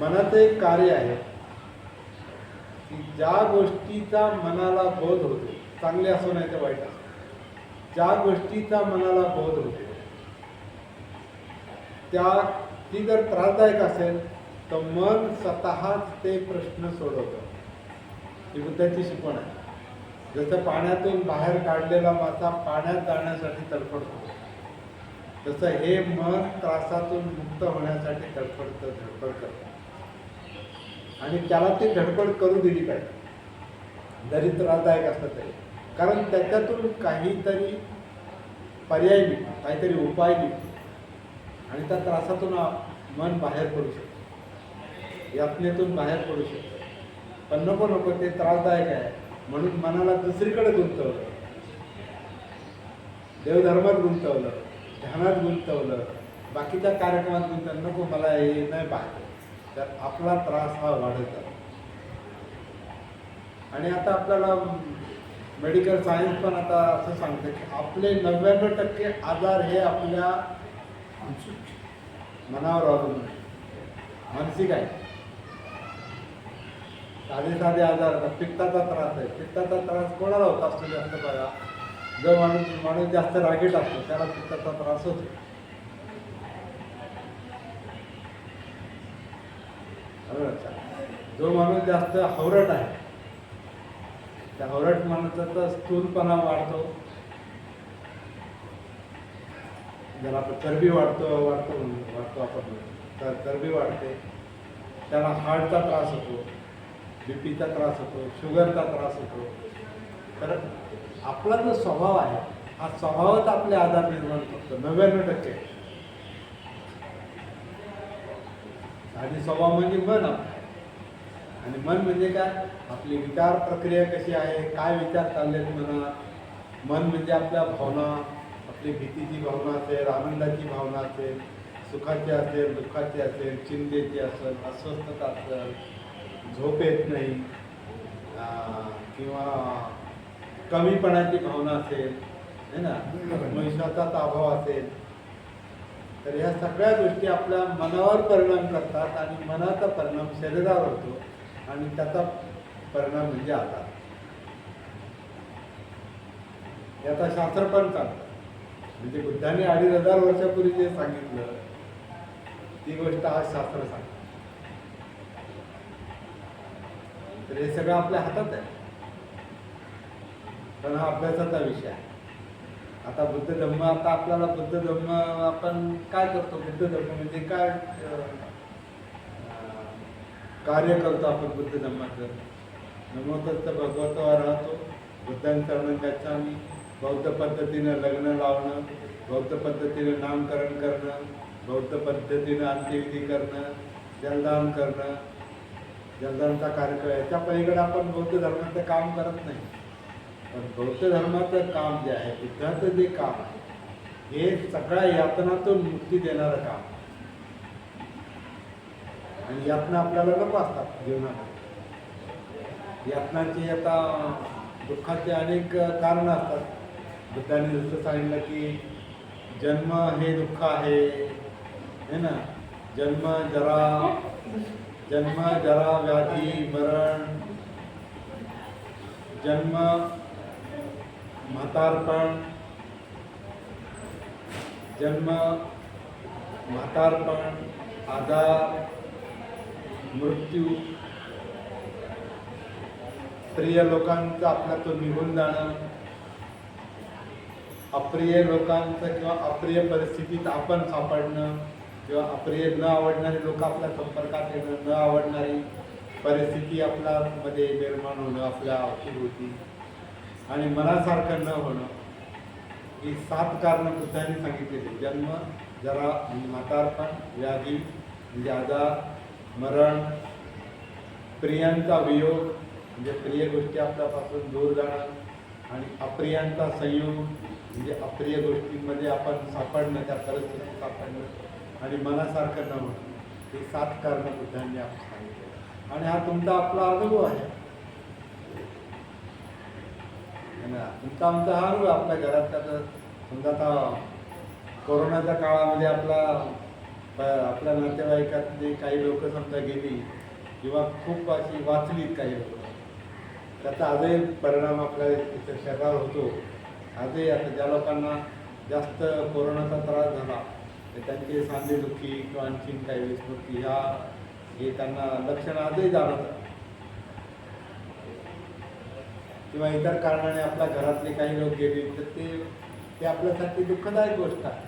मनाचं एक कार्य आहे की ज्या गोष्टीचा मनाला बोध होतो चांगले असो नाही तर वाईट असो ज्या गोष्टीचा मनाला बोध होतो त्या ती जर त्रासदायक असेल तर मन स्वतःच ते प्रश्न सोडवतं. ही बुद्धाची शिकवण आहे. जसं पाण्यातून बाहेर काढलेला मासा पाण्यात जाण्यासाठी तडफडतो तसं हे मन त्रासातून मुक्त होण्यासाठी धडपडतं धडपड करतं. आणि त्याला ती धडपड करू दिली पाहिजे. जरी त्रासदायक असलं तरी. कारण त्याच्यातून काहीतरी पर्याय निघतो काहीतरी उपाय निघतो आणि त्या त्रासातून मन बाहेर पडू शकतो. यातनेतून बाहेर पडू शकतो. पण नको नको ते त्रासदायक आहे. म्हणून मनाला दुसरीकडे गुंतवलं. देवधर्मात गुंतवलं. ध्यानात गुंतवलं. बाकीच्या कार्यक्रमात गुंतवलं. नको मला हे नाही पाहिजे तर आपला त्रास हा वाढत जातो आणि आता आपल्याला मेडिकल सायन्स पण आता असं सांगते की आपले नव्याण्णव टक्के आजार हे आपल्या मनावर अवलंबून मानसिक आहे. साधे साधे आजार पित्ताचा त्रास आहे. पित्ताचा त्रास कोणाला होत असतो जास्त बघा जो माणूस माणूस जास्त रागीट असतो त्याला पित्ताचा त्रास होतो आलं लक्षात? जो माणूस जास्त हवरट आहे त्या हवरट माणसाचा स्थूलपणा वाढतो. ज्याला आपण चरबी वाढतो वाढतो वाढतो आपण. तर चरबी वाढते. त्याला हार्टचा त्रास होतो बीपीचा त्रास होतो शुगरचा त्रास होतो. तर आपला जो स्वभाव आहे हा स्वभावच आपले आजार निर्माण करतो नव्याण्णव टक्के. आणि स्वभाव म्हणजे मन आपला आणि मन म्हणजे काय? आपली विचार प्रक्रिया कशी आहे? काय विचार चाललेत मनात? मन म्हणजे आपल्या भावना आपली भीतीची भावना असेल आनंदाची भावना असेल सुखाची असेल दुःखाची असेल चिंतेची असेल अस्वस्थता असेल झोप येत नाही किंवा कमीपणाची भावना असेल है ना? विश्वासाचा अभाव असेल. तर ह्या सगळ्या गोष्टी आपल्या मनावर परिणाम करतात आणि मनाचा परिणाम शरीरावर होतो. आणि त्याचा परिणाम म्हणजे आता. याचा शास्त्र पण चालतं म्हणजे बुद्धाने अडीच हजार वर्षापूर्वी जे सांगितलं ती गोष्ट आज शास्त्र सांगत. तर हे सगळं आपल्या हातात आहे. पण हा अभ्यासाचा विषय आहे. आता बुद्ध धम्म आता आपल्याला बुद्ध धम्म आपण काय करतो? बुद्ध धम्म म्हणजे काय कार्य करतो आपण बुद्ध धर्माचं नमो तत्त राहतो राहतो बुद्धांचरण आम्ही. बौद्ध पद्धतीनं लग्न लावणं बौद्ध पद्धतीनं नामकरण करणं बौद्ध पद्धतीनं अंत्यविधी करणं जलदान करणं जलदानचा कार्यक्रम. याच्या पलीकडे आपण बौद्ध धर्माचं काम करत नाही. पण बौद्ध धर्माचं काम जे आहे बुद्धाचं जे काम आहे हे सगळ्या यातनातून मुक्ती देणारं काम आहे. आणि यातना आपल्याला नको असतात जीवनात. यातनाचे आता दुःखाचे अनेक कारणं असतात. बुद्धाने जसं सांगितलं की जन्म हे दुःख आहे. है ना? जन्म जरा जन्म जरा व्याधी मरण. जन्म म्हातारपण. जन्म म्हातारपण आजार. मृत्यू. प्रिय लोकांचं आपल्यातून निघून जाणं. अप्रिय लोकांचं किंवा अप्रिय परिस्थितीत आपण सापडणं. किंवा अप्रिय न आवडणारे लोक आपल्या संपर्कात येणं न आवडणारी परिस्थिती आपल्यामध्ये निर्माण होणं आपल्या अवतीभोवती. आणि मनासारखं न होणं. ही सात कारणं बुद्धांनी सांगितलेली. जन्म जरा म्हातारपण व्याधी म्हणजे आजार मरण प्रियांचा वियोग म्हणजे प्रिय गोष्टी आपल्यापासून दूर जाणं आणि अप्रियांचा संयोग म्हणजे अप्रिय गोष्टींमध्ये आपण सापडणं त्या परिस्थितीत सापडणं आणि मनासारखं न होणं ही सात कारणं बुद्धांनी आपण सांगितले. आणि हा तुमचा आपला अनुभव आहे. ना? तुमचा आमचा हा अनुभव आपल्या घरात आता समजा आता कोरोनाच्या काळामध्ये आपला आपल्या नातेवाईकातली काही लोक समजा गेली किंवा खूप अशी वाचलीत काही लोक. त्याचा आजही परिणाम आपल्या तिथं शरीरावर होतो. आजही आता ज्या लोकांना जास्त कोरोनाचा त्रास झाला तर त्यांची सांधेदुखी किंवा आणखीन काही विस्मृती ह्या हे त्यांना लक्षणं आजही जाणवतात. किंवा इतर कारणाने आपल्या घरातले काही लोक गेले तर ते ते आपल्यासाठी दुःखदायक गोष्ट आहे.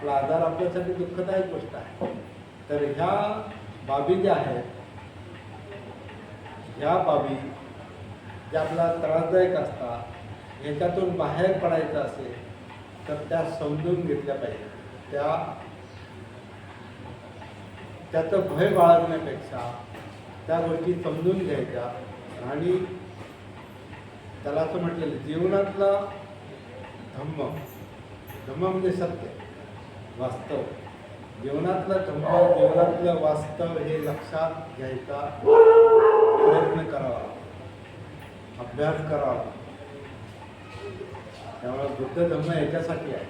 आपला आजार आपल्यासाठी दुःखदायक गोष्ट आहे. तर ह्या बाबी ज्या आहेत ह्या बाबी ज्या आपला त्रासदायक असतात ह्याच्यातून बाहेर पडायचं असेल तर त्या समजून घेतल्या पाहिजे. त्या त्याचं भय बाळगण्यापेक्षा त्या गोष्टी समजून घ्यायच्या आणि त्याला असं म्हटलेलं जीवनातला धम्म धम्म म्हणजे सत्य. वास्तव. जीवनातलं धम्म जीवनातलं वास्तव हे लक्षात घ्यायचा प्रयत्न करावा. अभ्यास करावा. त्यामुळे बुद्ध धम्म याच्यासाठी आहे.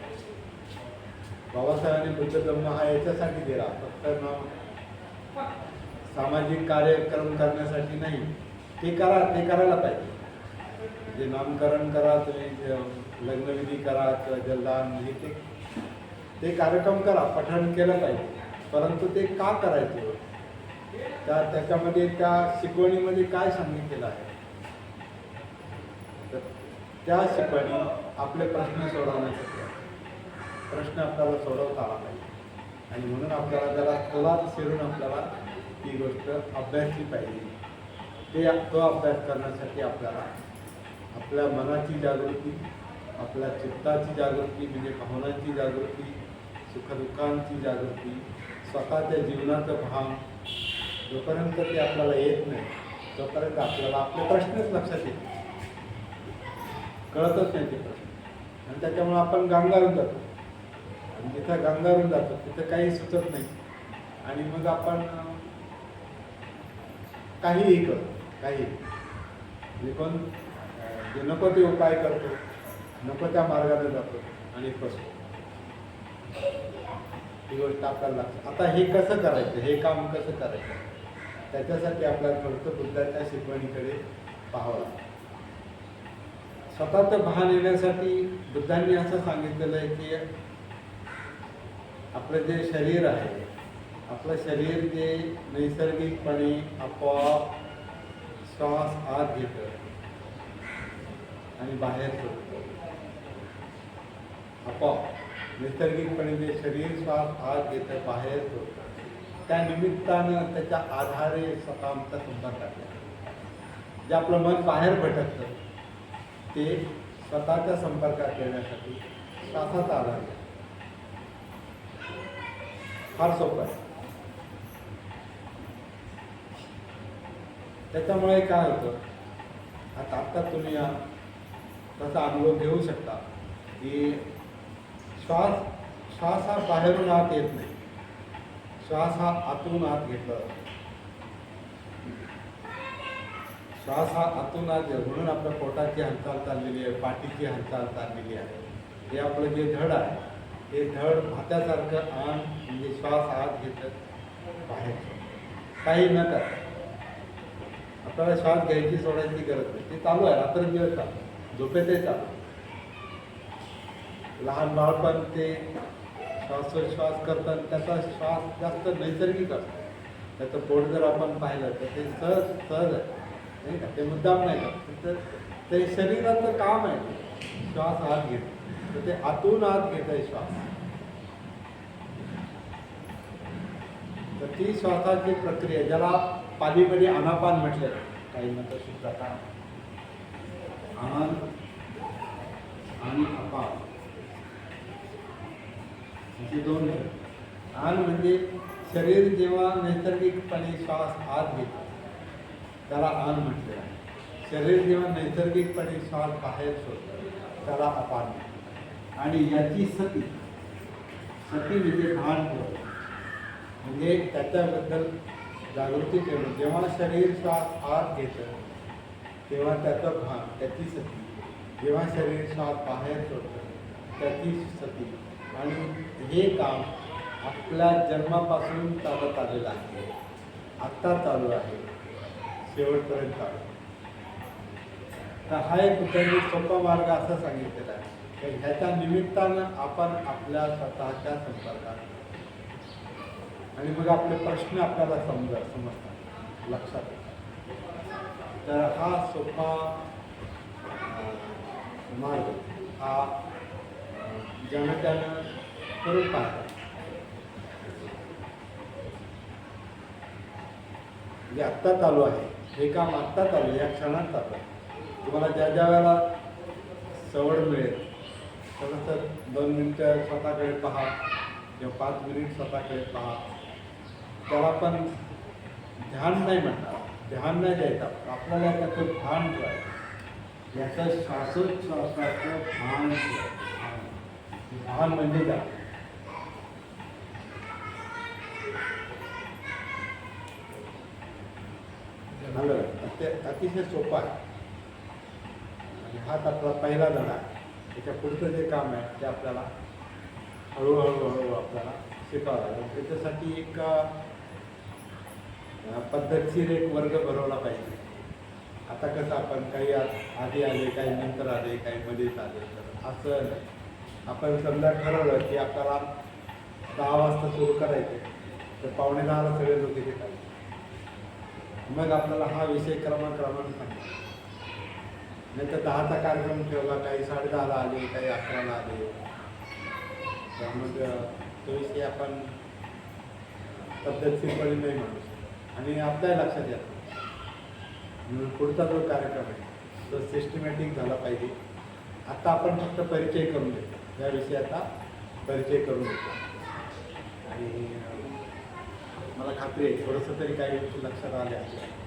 बाबासाहेबांनी बुद्ध धम्म हा याच्यासाठी दिला. फक्त न सामाजिक कार्यक्रम करण्यासाठी नाही. ते करा ते करायला पाहिजे. म्हणजे नामकरण करा तुम्ही लग्नविधी करा किंवा जलदान हे ते ते कार्यक्रम करा पठण केलं पाहिजे परंतु ते का करायचे? त्या त्याच्यामध्ये त्या शिकवणीमध्ये काय सांगितलेलं आहे? तर त्या शिकवणी आपले प्रश्न सोडवण्यासाठी प्रश्न आपल्याला सोडवता आला पाहिजे आणि म्हणून आपल्याला त्याला खोलात शिरून आपल्याला ती गोष्ट अभ्यासली पाहिजे. ते तो अभ्यास करण्यासाठी आपल्याला आपल्या मनाची जागृती आपल्या चित्ताची जागृती म्हणजे भावनांची जागृती सुखदुःखांची जागृती स्वतःच्या जीवनाचा भाव जोपर्यंत ते आपल्याला येत नाही तोपर्यंत आपल्याला आपले प्रश्नच लक्षात येत कळतच नाही ते प्रश्न. आणि त्याच्यामुळे आपण गांगारून जातो. आणि जिथं गांगारून जातो तिथं काही सुचत नाही. आणि मग आपण काहीही करतो काही म्हणजे कोण जे नको ते उपाय करतो नको त्या मार्गाने जातो आणि फसतो ही गोष्ट आपल्याला लागते. आता हे कसं करायचं? हे काम कसं करायचं? त्याच्यासाठी आपल्याला थोडंसं बुद्धाच्या शिकवणीकडे पाहावं लागतं. स्वतःचं भान येण्यासाठी बुद्धांनी असं सांगितलेलं आहे की आपलं जे शरीर आहे आपलं शरीर जे नैसर्गिकपणे आपोआप श्वास आत घेतं आणि बाहेर सोडतं. आपोआप. नैसर्गिकपणे जे शरीर श्वास आत घेतं बाहेर सोडतं. त्या निमित्तानं त्याच्या आधारे स्वतः आमचा संपर्क आहे. जे आपलं मन बाहेर भटकतं ते स्वतःच्या संपर्कात येण्यासाठी श्वासाचा आधार घ्या फार सोपं आहे. त्याच्यामुळे काय होतं आता आत्ता तुम्ही या त्याचा अनुभव घेऊ शकता की श्वास श्वास हा बाहेरून आत येत नाही. श्वास हा आतून आत घेतला जातो. श्वास हा आतून आत म्हणून आपल्या पोटाची हालचाल चाललेली आहे पाठीची हालचाल चाललेली आहे. हे आपलं जे धड आहे हे धड भात्यासारखं आण म्हणजे श्वास आत घेतात बाहेर. काही न करता. आपल्याला श्वास घ्यायची सोडायची गरज नाही. ते चालू आहे. रात्रंदिवस चालू झोपेतही चालू लहान बाळपण ते श्वासोच्छ्वास करतात त्याचा श्वास जास्त नैसर्गिक असतो. त्याचं पोट जर आपण पाहिलं तर ते सहज सहज आहे. नाही का? ते मुद्दाम नाही का तर ते शरीराचं काम आहे. श्वास आत घेत तर ते आतून आत घेत आहे श्वास. तर ती श्वासाची प्रक्रिया ज्याला पालीमध्ये अनापान म्हटलं काही मत शुद्धता आन आणि अपान. असे दोन आहेत. आन म्हणजे शरीर जेव्हा नैसर्गिकपणे श्वास आत घेतो त्याला आन म्हटले आहे. शरीर जेव्हा नैसर्गिकपणे श्वास बाहेर सोडतं त्याला अपान आणि याची सती सती म्हणजे भान ठेवणं म्हणजे त्याच्याबद्दल जागृती ठेवणं. जेव्हा शरीर श्वास आत घेतं तेव्हा त्याचं भान त्याची सती. जेव्हा शरीर श्वास बाहेर सोडतं त्याची सती. आणि हे काम आपल्या जन्मापासून चालत आलेलं आहे. आत्ता चालू आहे. शेवटपर्यंत चालू तर हा एक त्यांनी सोपा मार्ग असा सांगितलेला आहे. तर ह्याच्या निमित्तानं आपण आपल्या स्वतःच्या संपर्कात आणि मग आपले प्रश्न आपल्याला समजा समजतात. लक्षात येतात. तर हा सोपा मार्ग हा ज्यानं त्यानं करून पाहतात जे आत्ता चालू आहे हे काम आत्ता चालू आहे या क्षणात चालू आहे. तुम्हाला ज्या ज्या वेळेला सवड मिळेल थोडंसं दोन मिनटं स्वतःकडे पहा किंवा पाच मिनिट स्वतःकडे पहा. त्याला पण ध्यान नाही म्हणणार ध्यान नाही द्यायचं. आपल्याला त्याचं भान ठेवायचं. याचं श्वासोच्छ्वासाचं भान ठेवायचं. भान म्हणजे काय झालं. ते अतिशय सोपं आहे. हाच आपला पहिला धडा त्याच्या पुढचं जे काम आहे ते आपल्याला हळूहळू हळूहळू आपल्याला शिकावं लागेल. त्याच्यासाठी एक पद्धतशीर एक वर्ग भरवला पाहिजे. आता कसं आपण काही आधी आले काही नंतर आले काही मध्येच आले तर असं नाही. आपण समजा ठरवलं की आपल्याला दहा वाजता सुरू करायचे तर पावणे दहाला सगळे लोक इथे मग आपल्याला हा विषय क्रमांक सांगा नंतर दहाचा कार्यक्रम ठेवला काही साडे दहाला आले काही अकराला आले. तर मग तो विषय आपण पद्धतशीरपणे नाही म्हणू आणि आपल्या लक्षात येत म्हणून पुढचा जो कार्यक्रम आहे तो सिस्टमॅटिक झाला पाहिजे. आता आपण फक्त परिचय करून देतो. या विषयाचा परिचय करून देतो. आणि मला खात्री आहे थोडंसं तरी काही गोष्टी लक्षात आल्या असल्या